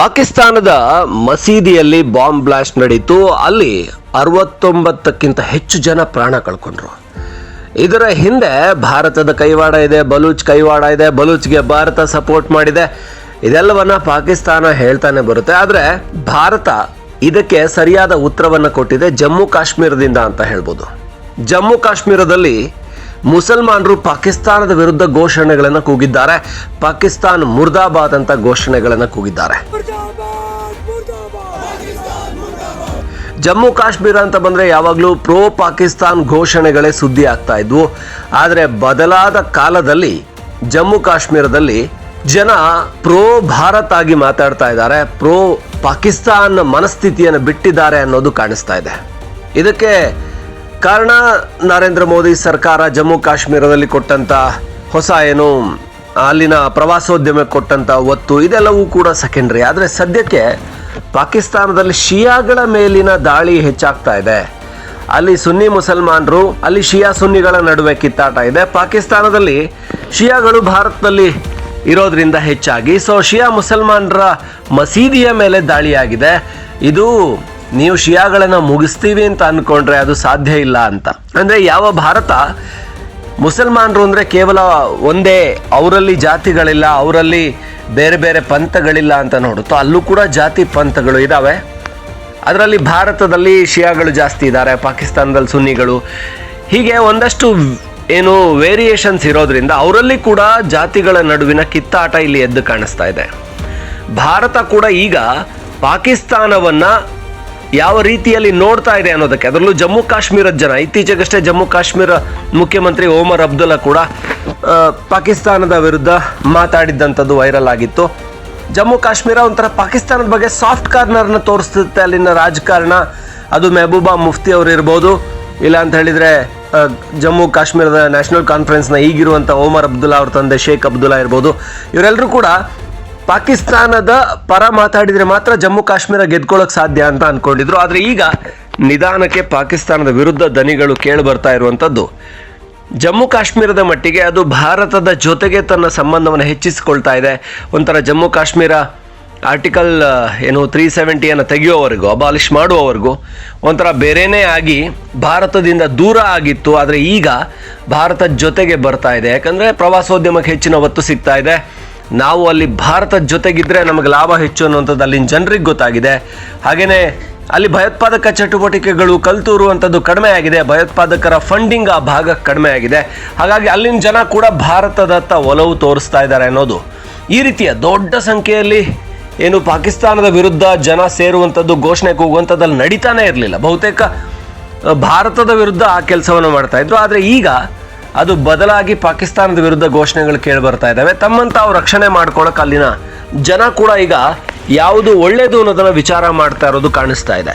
ಪಾಕಿಸ್ತಾನದ ಮಸೀದಿಯಲ್ಲಿ bomb blast ನಡೀತು. ಅಲ್ಲಿ ಅರವತ್ತೊಂಬತ್ತಕ್ಕಿಂತ ಹೆಚ್ಚು ಜನ ಪ್ರಾಣ ಕಳ್ಕೊಂಡ್ರು. ಇದರ ಹಿಂದೆ ಭಾರತದ ಕೈವಾಡ ಇದೆ, ಬಲೂಚ್ ಕೈವಾಡ ಇದೆ, ಬಲೂಚ್ಗೆ ಭಾರತ ಸಪೋರ್ಟ್ ಮಾಡಿದೆ. ಇದೆಲ್ಲವನ್ನ ಪಾಕಿಸ್ತಾನ ಹೇಳ್ತಾನೆ ಬರುತ್ತೆ. ಆದರೆ ಭಾರತ ಇದಕ್ಕೆ ಸರಿಯಾದ ಉತ್ತರವನ್ನು ಕೊಟ್ಟಿದೆ ಜಮ್ಮು ಕಾಶ್ಮೀರದಿಂದ ಅಂತ ಹೇಳ್ಬೋದು. ಜಮ್ಮು ಕಾಶ್ಮೀರದಲ್ಲಿ ಮುಸಲ್ಮಾನರು ಪಾಕಿಸ್ತಾನದ ವಿರುದ್ಧ ಘೋಷಣೆಗಳನ್ನು ಕೂಗಿದ್ದಾರೆ. ಪಾಕಿಸ್ತಾನ್ ಮುರ್ದಾಬಾದ್ ಅಂತ ಘೋಷಣೆಗಳನ್ನು ಕೂಗಿದ್ದಾರೆ. ಜಮ್ಮು ಕಾಶ್ಮೀರ ಅಂತ ಬಂದ್ರೆ ಯಾವಾಗಲೂ ಪ್ರೋ ಪಾಕಿಸ್ತಾನ್ ಘೋಷಣೆಗಳೇ ಸುದ್ದಿ ಆಗ್ತಾ ಇದ್ವು. ಆದರೆ ಬದಲಾದ ಕಾಲದಲ್ಲಿ ಜಮ್ಮು ಕಾಶ್ಮೀರದಲ್ಲಿ ಜನ ಪ್ರೋ ಭಾರತ್ ಆಗಿ ಮಾತಾಡ್ತಾ ಇದ್ದಾರೆ. ಪ್ರೋ ಪಾಕಿಸ್ತಾನ್ ಮನಸ್ಥಿತಿಯನ್ನು ಬಿಟ್ಟಿದ್ದಾರೆ ಅನ್ನೋದು ಕಾಣಿಸ್ತಾ ಇದೆ. ಇದಕ್ಕೆ ಕಾರಣ, ನರೇಂದ್ರ ಮೋದಿ ಸರ್ಕಾರ ಜಮ್ಮು ಕಾಶ್ಮೀರದಲ್ಲಿ ಕೊಟ್ಟಂತ ಹೊಸ ಏನು, ಅಲ್ಲಿನ ಪ್ರವಾಸೋದ್ಯಮಕ್ಕೆ ಕೊಟ್ಟಂತ ಒತ್ತು, ಇದೆಲ್ಲವೂ ಕೂಡ ಸೆಕೆಂಡ್ರಿ ಆದರೆ ಸದ್ಯಕ್ಕೆ ಪಾಕಿಸ್ತಾನದಲ್ಲಿ ಶಿಯಾಗಳ ಮೇಲಿನ ದಾಳಿ ಹೆಚ್ಚಾಗ್ತಾ ಇದೆ. ಅಲ್ಲಿ ಸುನ್ನಿ ಮುಸಲ್ಮಾನರು, ಅಲ್ಲಿ ಶಿಯಾ ಸುನ್ನಿಗಳ ನಡುವೆ ಕಿತ್ತಾಟ ಇದೆ. ಪಾಕಿಸ್ತಾನದಲ್ಲಿ ಶಿಯಾಗಳು ಭಾರತದಲ್ಲಿ ಇರೋದ್ರಿಂದ ಹೆಚ್ಚಾಗಿ. ಸೊ ಶಿಯಾ ಮುಸಲ್ಮಾನರ ಮಸೀದಿಯ ಮೇಲೆ ದಾಳಿಯಾಗಿದೆ. ಇದು ನೀವು ಶಿಯಾಗಳನ್ನು ಮುಗಿಸ್ತೀವಿ ಅಂತ ಅಂದ್ಕೊಂಡ್ರೆ ಅದು ಸಾಧ್ಯ ಇಲ್ಲ ಅಂತ. ಅಂದ್ರೆ ಯಾವ ಭಾರತ ಮುಸಲ್ಮಾನರು ಅಂದರೆ ಕೇವಲ ಒಂದೇ ಅವರಲ್ಲಿ ಜಾತಿಗಳಿಲ್ಲ, ಅವರಲ್ಲಿ ಬೇರೆ ಬೇರೆ ಪಂಥಗಳಿಲ್ಲ ಅಂತ ನೋಡುತ್ತೋ, ಅಲ್ಲೂ ಕೂಡ ಜಾತಿ ಪಂಥಗಳು ಇದ್ದಾವೆ ಅದರಲ್ಲಿ ಭಾರತದಲ್ಲಿ ಶಿಯಾಗಳು ಜಾಸ್ತಿ ಇದ್ದಾರೆ, ಪಾಕಿಸ್ತಾನದಲ್ಲಿ ಸುನ್ನಿಗಳು. ಹೀಗೆ ಒಂದಷ್ಟು ಏನು ವೇರಿಯೇಷನ್ಸ್ ಇರೋದ್ರಿಂದ ಅವರಲ್ಲಿ ಕೂಡ ಜಾತಿಗಳ ನಡುವಿನ ಕಿತ್ತಾಟ ಇಲ್ಲಿ ಎದ್ದು ಕಾಣಿಸ್ತಾ ಇದೆ. ಭಾರತ ಕೂಡ ಈಗ ಪಾಕಿಸ್ತಾನವನ್ನ ಯಾವ ರೀತಿಯಲ್ಲಿ ನೋಡ್ತಾ ಇದೆ ಅನ್ನೋದಕ್ಕೆ? ಅದರಲ್ಲೂ ಜಮ್ಮು ಕಾಶ್ಮೀರದ ಜನ, ಇತ್ತೀಚೆಗಷ್ಟೇ ಜಮ್ಮು ಕಾಶ್ಮೀರ ಮುಖ್ಯಮಂತ್ರಿ ಓಮರ್ ಅಬ್ದುಲ್ಲಾ ಕೂಡ ಪಾಕಿಸ್ತಾನದ ವಿರುದ್ಧ ಮಾತಾಡಿದ್ದಂಥದ್ದು ವೈರಲ್ ಆಗಿತ್ತು. ಜಮ್ಮು ಕಾಶ್ಮೀರ ಒಂಥರ ಪಾಕಿಸ್ತಾನದ ಬಗ್ಗೆ ಸಾಫ್ಟ್ ಕಾರ್ನರ್ನ ತೋರಿಸುತ್ತೆ ಅಲ್ಲಿನ ರಾಜಕಾರಣ. ಅದು ಮೆಹಬೂಬಾ ಮುಫ್ತಿ ಅವರು ಇರ್ಬೋದು. ಇಲ್ಲ ಅಂತ ಹೇಳಿದರೆ ಜಮ್ಮು ಕಾಶ್ಮೀರದ ನ್ಯಾಷನಲ್ ಕಾನ್ಫರೆನ್ಸ್ನ ಈಗಿರುವಂಥ ಓಮರ್ ಅಬ್ದುಲ್ಲಾ ಅವ್ರ ತಂದೆ ಶೇಖ್ ಅಬ್ದುಲ್ಲಾ ಇರ್ಬೋದು. ಇವರೆಲ್ಲರೂ ಕೂಡ ಪಾಕಿಸ್ತಾನದ ಪರ ಮಾತಾಡಿದ್ರೆ ಮಾತ್ರ ಜಮ್ಮು ಕಾಶ್ಮೀರ ಗೆದ್ಕೊಳ್ಳೋಕೆ ಸಾಧ್ಯ ಅಂತ ಅನ್ಕೊಂಡಿದ್ರು. ಆದ್ರೆ ಈಗ ನಿಧಾನಕ್ಕೆ ಪಾಕಿಸ್ತಾನದ ವಿರುದ್ಧ ದನಿಗಳು ಕೇಳಿ ಬರ್ತಾ ಇರುವಂಥದ್ದು ಜಮ್ಮು ಕಾಶ್ಮೀರದ ಮಟ್ಟಿಗೆ ಅದು ಭಾರತದ ಜೊತೆಗೆ ತನ್ನ ಸಂಬಂಧವನ್ನು ಹೆಚ್ಚಿಸಿಕೊಳ್ತಾ ಇದೆ. ಒಂಥರ ಜಮ್ಮು ಕಾಶ್ಮೀರ ಆರ್ಟಿಕಲ್ ಏನು ತ್ರೀ ಸೆವೆಂಟಿಯನ್ನು ತೆಗೆಯೋವರೆಗೂ ಅಬಾಲಿಷ್ ಮಾಡುವವರೆಗೂ ಒಂಥರ ಬೇರೆಯೇ ಆಗಿ ಭಾರತದಿಂದ ದೂರ ಆಗಿತ್ತು. ಆದರೆ ಈಗ ಭಾರತದ ಜೊತೆಗೆ ಬರ್ತಾ ಇದೆ. ಯಾಕಂದರೆ ಪ್ರವಾಸೋದ್ಯಮಕ್ಕೆ ಹೆಚ್ಚಿನ ಒತ್ತು ಸಿಗ್ತಾ ಇದೆ. ನಾವು ಅಲ್ಲಿ ಭಾರತದ ಜೊತೆಗಿದ್ರೆ ನಮಗೆ ಲಾಭ ಹೆಚ್ಚು ಅನ್ನುವಂಥದ್ದು ಅಲ್ಲಿನ ಜನರಿಗೆ ಗೊತ್ತಾಗಿದೆ. ಹಾಗೆಯೇ ಅಲ್ಲಿ ಭಯೋತ್ಪಾದಕ ಚಟುವಟಿಕೆಗಳು ಕಲ್ತೂರುವಂಥದ್ದು ಕಡಿಮೆ ಆಗಿದೆ ಭಯೋತ್ಪಾದಕರ ಫಂಡಿಂಗ್ ಆ ಭಾಗ ಕಡಿಮೆ ಆಗಿದೆ ಹಾಗಾಗಿ ಅಲ್ಲಿನ ಜನ ಕೂಡ ಭಾರತದತ್ತ ಒಲವು ತೋರಿಸ್ತಾ ಇದ್ದಾರೆ ಅನ್ನೋದು ಈ ರೀತಿಯ ದೊಡ್ಡ ಸಂಖ್ಯೆಯಲ್ಲಿ ಏನು ಪಾಕಿಸ್ತಾನದ ವಿರುದ್ಧ ಜನ ಸೇರುವಂಥದ್ದು ಘೋಷಣೆ ಕೂಗುವಂಥದ್ದಲ್ಲಿ ನಡೀತಾನೆ ಇರಲಿಲ್ಲ. ಬಹುತೇಕ, ಭಾರತದ ವಿರುದ್ಧ ಆ ಕೆಲಸವನ್ನು ಮಾಡ್ತಾ ಇದ್ರು. ಆದರೆ ಈಗ ಅದು ಬದಲಾಗಿ ಪಾಕಿಸ್ತಾನದ ವಿರುದ್ಧ ಘೋಷಣೆಗಳು ಕೇಳಿ ಬರ್ತಾ ಇದ್ದಾವೆ. ತಮ್ಮಂತ ಅವ್ರು ರಕ್ಷಣೆ ಮಾಡ್ಕೊಳಕ್ ಅಲ್ಲಿನ ಜನ ಕೂಡ ಈಗ ಯಾವುದು ಒಳ್ಳೇದು ಅನ್ನೋದನ್ನ ವಿಚಾರ ಮಾಡ್ತಾ ಇರೋದು ಕಾಣಿಸ್ತಾ ಇದೆ.